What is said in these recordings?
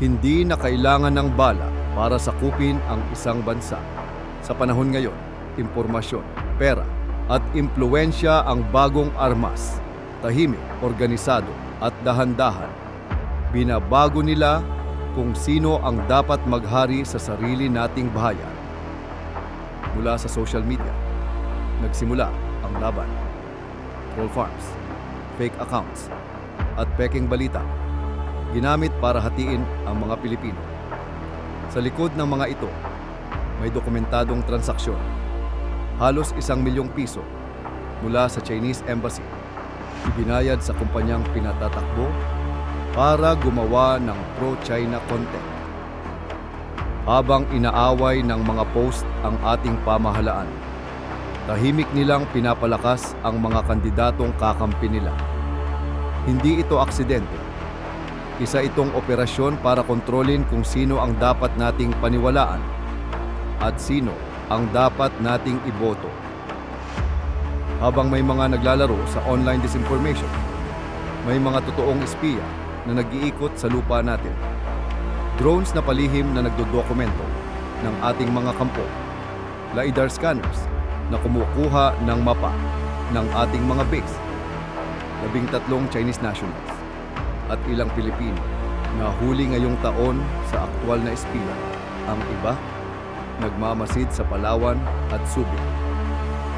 Hindi na kailangan ng bala para sakupin ang isang bansa. Sa panahon ngayon, impormasyon, pera, at impluensya ang bagong armas. Tahimik, organisado, at dahan-dahan. Binabago nila kung sino ang dapat maghari sa sarili nating bahayan. Mula sa social media, nagsimula ang laban. Troll farms, fake accounts, at peking balita ginamit para hatiin ang mga Pilipino. Sa likod ng mga ito, may dokumentadong transaksyon. Halos isang milyong piso mula sa Chinese Embassy. Ibinayad sa kumpanyang pinatatakbo para gumawa ng pro-China content. Habang inaaway ng mga post ang ating pamahalaan, tahimik nilang pinapalakas ang mga kandidatong kakampi nila. Hindi ito aksidente. Isa itong operasyon para kontrolin kung sino ang dapat nating paniwalaan at sino ang dapat nating iboto. Habang may mga naglalaro sa online disinformation, may mga totoong espiya na nag-iikot sa lupa natin. Drones na palihim na nagdodokumento ng ating mga kampo. LiDAR scanners na kumukuha ng mapa ng ating mga base. Labing tatlong Chinese nationals at ilang Pilipino na huli ngayong taon sa aktwal na espiya. Ang iba, nagmamasid sa Palawan at Subic.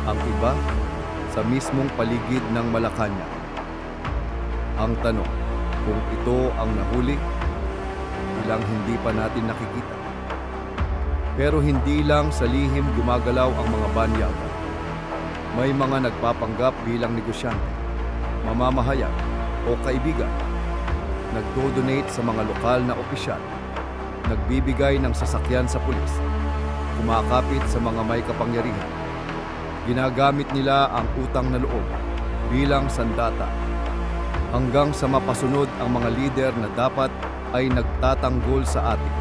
Ang iba, sa mismong paligid ng Malacanang. Ang tanong, kung ito ang nahuli, ilang hindi pa natin nakikita. Pero hindi lang sa lihim gumagalaw ang mga banyaga. May mga nagpapanggap bilang negosyante, mamamahayag o kaibigan nagdo-donate sa mga lokal na opisyal, nagbibigay ng sasakyan sa pulis, kumakapit sa mga may kapangyarihan. Ginagamit nila ang utang na loob bilang sandata hanggang sa mapasunod ang mga lider na dapat ay nagtatanggol sa atin.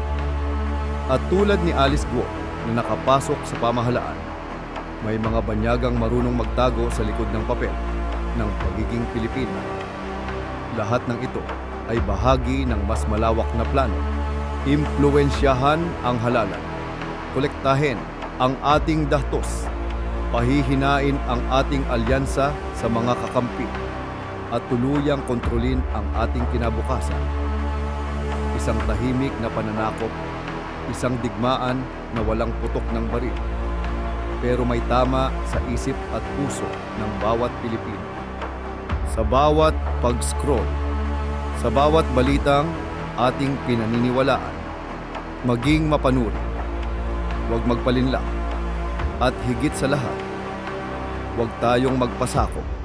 At tulad ni Alice Guo na nakapasok sa pamahalaan, may mga banyagang marunong magtago sa likod ng papel ng pagiging Pilipino. Lahat ng ito ay bahagi ng mas malawak na plano. Impluensyahan ang halalan. Kolektahin ang ating dahtos. Pahihinain ang ating alyansa sa mga kakampi at tuluyang kontrolin ang ating kinabukasan. Isang tahimik na pananakop, isang digmaan na walang putok ng baril, pero may tama sa isip at puso ng bawat Pilipino. Sa bawat pag-scroll, sa bawat balitang ating pinaniniwalaan, maging mapanuri, huwag magpalinlang, at higit sa lahat, huwag tayong magpasakop